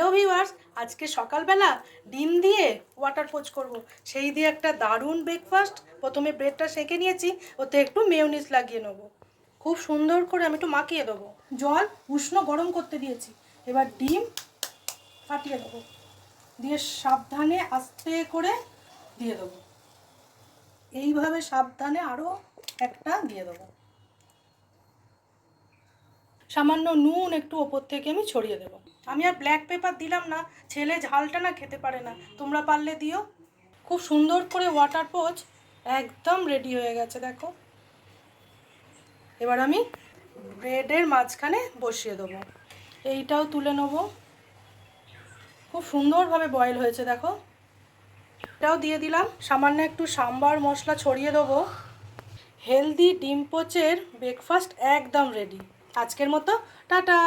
Hello viewers আজকে সকালবেলা ডিম দিয়ে ওয়াটার পোচ করব। সেই দিয়ে একটা দারুণ ব্রেকফাস্ট প্রথমে ব্রেডটা সেঁকে নিয়েছি, ওতে একটু মেয়োনিজ লাগিয়ে নেব। খুব সুন্দর করে আমি একটু মাখিয়ে দেবো। জল উষ্ণ গরম করতে দিয়েছি। এবার ডিম ফাটিয়ে দেবো। দিয়ে সাবধানে আস্তে করে দিয়ে দেবো। এইভাবে সাবধানে আরও একটা দিয়ে দেবো। সামান্য নুন একটু ওপর থেকে আমি ছড়িয়ে দেবো। আমি আর ব্ল্যাক পেপার দিলাম না, ছেলে ঝালটা না খেতে পারে না। তোমরা পারলে দিও। খুব সুন্দর করে ওয়াটার পোচ একদম রেডি হয়ে গেছে, দেখো। এবার আমি ব্রেডের মাঝখানে বসিয়ে দেবো। এইটাও তুলে নেব। খুব সুন্দরভাবে বয়েল হয়েছে, দেখো। এটাও দিয়ে দিলাম। সামান্য একটু সাম্বার মশলা ছড়িয়ে দেবো। হেলদি ডিম পোচের ব্রেকফাস্ট একদম রেডি আজকের মতো টাটা!